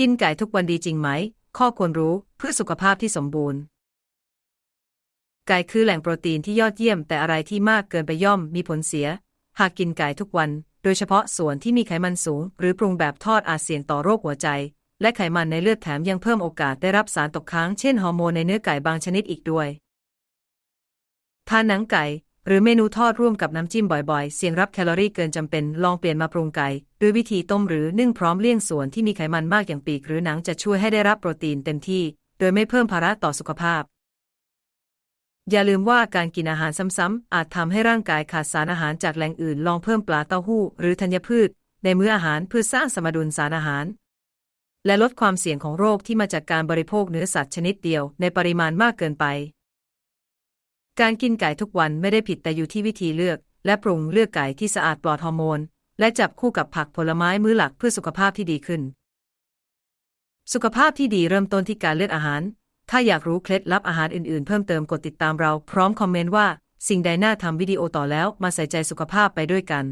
กินไก่ทุกวันดีจริงไหม ข้อควรรู้เพื่อสุขภาพที่สมบูรณ์ ไก่คือแหล่งโปรตีนที่ยอดเยี่ยม แต่อะไรที่มากเกินไปย่อมมีผลเสีย หากกินไก่ทุกวัน โดยเฉพาะส่วนที่มีไขมันสูง หรือปรุงแบบทอดอาจเสี่ยงต่อโรคหัวใจ และไขมันในเลือดแถมยังเพิ่มโอกาสได้รับสารตกค้างเช่นฮอร์โมนในเนื้อไก่บางชนิดอีกด้วยทานหนังไก่ หรือเมนูทอดร่วมกับน้ำจิ้มบ่อยๆ เสี่ยงรับแคลอรี่เกินจำเป็น ลองเปลี่ยนมาปรุงไก่ด้วยวิธีต้มหรือนึ่งพร้อมเลี่ยงส่วนที่มีไขมันมากอย่างปีกหรือหนังจะช่วยให้ได้รับโปรตีนเต็มที่ โดยไม่เพิ่มภาระต่อสุขภาพ อย่าลืมว่าการกินอาหารซ้ำๆอาจทำให้ร่างกายขาดสารอาหารจากแหล่งอื่น ลองเพิ่มปลาเต้าหู้ หรือธัญพืช ในมื้ออาหารเพื่อสร้างสมดุลสารอาหาร และลดความเสี่ยงของโรคที่มาจากการบริโภคเนื้อสัตว์ชนิดเดียว ในปริมาณมากเกินไป การกินไก่ทุกวันไม่ได้ผิดแต่อยู่ที่วิธีเลือก และปรุงเลือกไก่ที่สะอาดปลอดฮอร์โมน และจับคู่กับผักผลไม้มื้อหลักเพื่อสุขภาพที่ดีขึ้น สุขภาพที่ดีเริ่มต้นที่การเลือกอาหาร ถ้าอยากรู้เคล็ดลับอาหารอื่นๆ เพิ่มเติมกดติดตามเราพร้อมคอมเมนต์ว่า สิ่งใดน่าทำวิดีโอต่อแล้วมาใส่ใจสุขภาพไปด้วยกัน